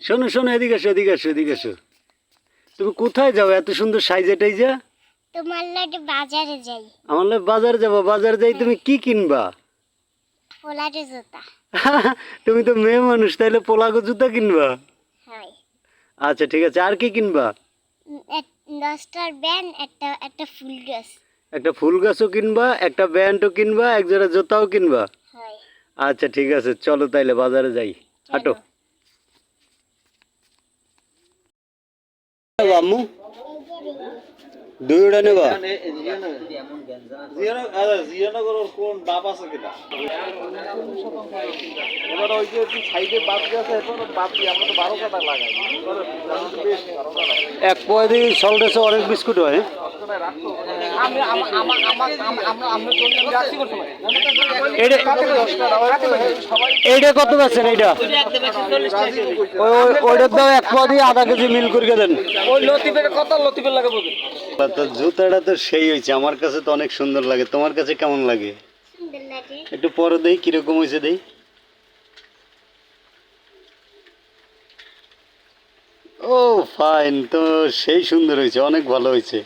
শোনো শোনো এদিকে এসো এদিকে এসো এদিকে এসো। তুমি কোথায় যাও? এত সুন্দর সাইজে টাইজা? তোমার লাগে বাজারে যাই। আমার লোক বাজার যাব। বাজার যাই তুমি কি কিনবা? পোলারে জুতা। তুমি তো মেয়ে মানুষ তাইলে পোলাগো জুতা কিনবা? আচ্ছা ঠিক আছে। আর কি কিনবা? দশটার ব্যান একটা একটা ফুল ড্রেস একটা ফুল গাছও কিনবা একটা ব্যান্ডও কিনবা এক জোড়া জুতাও কিনবা? আচ্ছা ঠিক আছে। চলো তাইলে বাজারে যাই। হাঁটো। আম্মু দুইটা নেবা। জিয়ানগরের কোন ডাব আছে কিনা? ওই যে সাইডে বাদ আছে এখন বাদ দিয়ে আমরা তো বারো কাটা লাগাই। এক পয় দিয়ে সল্টেসে অনেক বিস্কুট হয়? এইটা কত বেছেন এইটা? ওই ওই- ওইটার দাও এক পয় দিয়ে আধা কেজি মিল করে দেন। ওই লতিফের কত লতিফের লাগে জুতাটা তো সেই হয়েছে। আমার কাছে তো অনেক সুন্দর লাগে। তোমার কাছে কেমন লাগে। একটু পরে দেই কীরকম হয়েছে দেই? ও ফাইন। তো সেই সুন্দর হয়েছে অনেক ভালো হয়েছে।